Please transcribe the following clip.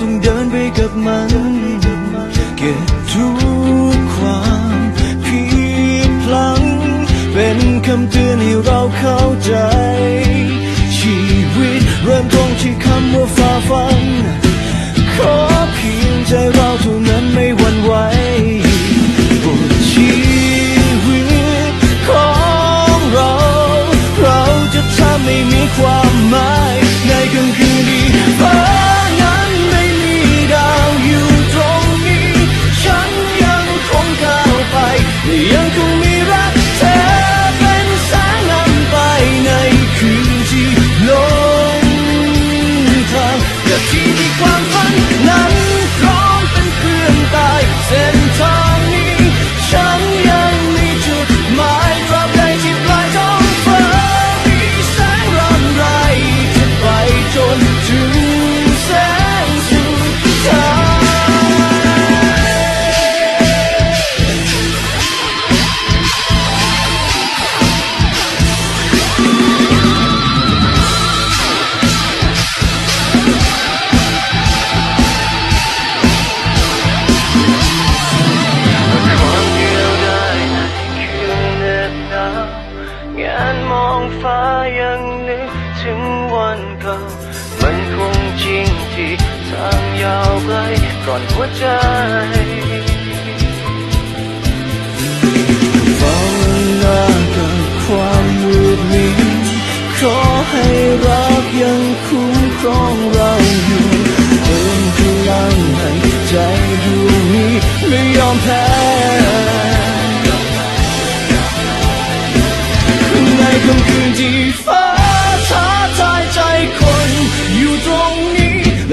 ต้องเดินไปกับมัน เก็บทุกความผิดพลัง เป็นคำเตือนให้เราเข้าใจ ชีวิตเริ่มต้นที่คำว่าฝ่าฟัน ขอเพียงใจเราเท่านั้นไม่หวั่นไหวบทชีวิตของเรา เราจะทำไม่มีความหมาย on chúa trời